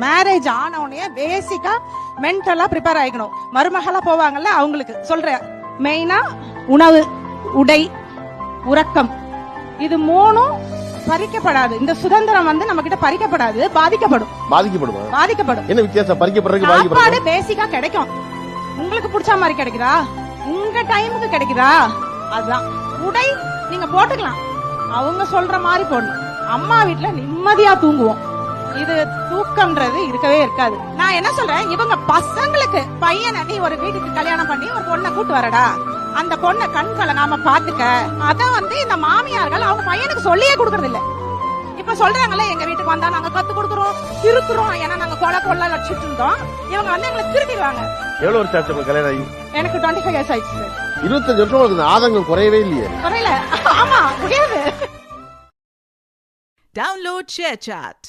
Marriage ஆன உடனே பேசிக்கா மென்டலா ப்ரிப்பேர் ஆயிக்கணும். மருமகளா போவாங்கல்ல அவங்களுக்கு சொல்றேன். மெயினா உணவு உடை உறக்கம். இது மூணும் பறிக்கப்படாது. இந்த சுதந்திரம் வந்து நம்ம கிட்ட பறிக்கப்படாது பாதிக்கப்படும். பாதிக்கப்படுமா? பாதிக்கப்படும். என்ன வித்தியாசம்? பறிக்கப்படுறதுக்கு சாப்பாடு பேசிக்கா கிடைக்கும். உங்களுக்கு பிடிச்ச மாதிரி கிடைக்குதா? உங்க டைமுக்கு கிடைக்குதா? அதுதான். உடை நீங்க போட்டுக்கலாம். அவங்க சொல்ற மாதிரி போடணும். அம்மா வீட்ல நிம்மதியா தூங்குவோம். இது தூக்கம்ன்றது இருக்கவே இருக்காது. நான் என்ன சொல்றேன்? இவங்க பசங்களுக்கு பையனை நீ ஒரு வீட்டுக்கு கல்யாணம் பண்ணி ஒரு பொண்ணை கூட்டு வரடா. அந்த பொண்ணை கண் கலங்காம பாத்துக்க அத வந்து இந்த மாமியார்கள் அவங்க பையனுக்கு சொல்லியே கொடுக்கறது இல்ல இப்ப சொல்றாங்கல்ல எங்க வீட்டுக்கு வந்தா நாங்க கத்து கொடுக்குறோம் திருத்துறோம் ஏன்னா நாங்க கொலை கொள்ள லட்சிட்டு இருந்தோம். இவங்க வந்து எங்களை திருடிடுவாங்க. எவ்வளவு வருஷம் ஆச்சு கல்யாணம் ஆகி? எனக்கு டுவெண்ட்டி ஃபைவ் இயர்ஸ் ஆயிடுச்சு சார். இருபத்தஞ்சு வருஷம் உங்களுக்கு ஆதங்கம் குறையவே இல்லையே. குறையல. ஆமா முடியாது. Download ShareChat.